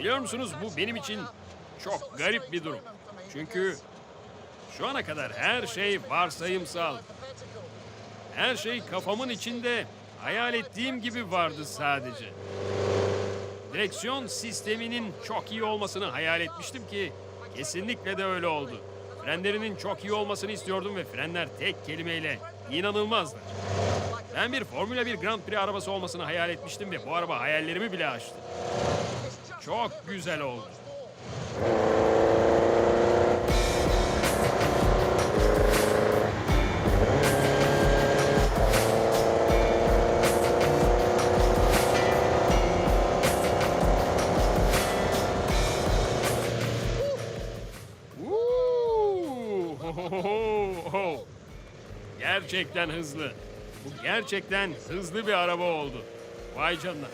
Biliyor musunuz bu benim için çok garip bir durum. Çünkü şu ana kadar her şey varsayımsal. Her şey kafamın içinde hayal ettiğim gibi vardı sadece. Direksiyon sisteminin çok iyi olmasını hayal etmiştim ki kesinlikle de öyle oldu. Frenlerinin çok iyi olmasını istiyordum ve frenler tek kelimeyle inanılmazlar. Ben bir Formula 1 Grand Prix arabası olmasını hayal etmiştim ve bu araba hayallerimi bile aştı. Çok güzel oldu. Gerçekten hızlı. Bu gerçekten hızlı bir araba oldu. Vay canına.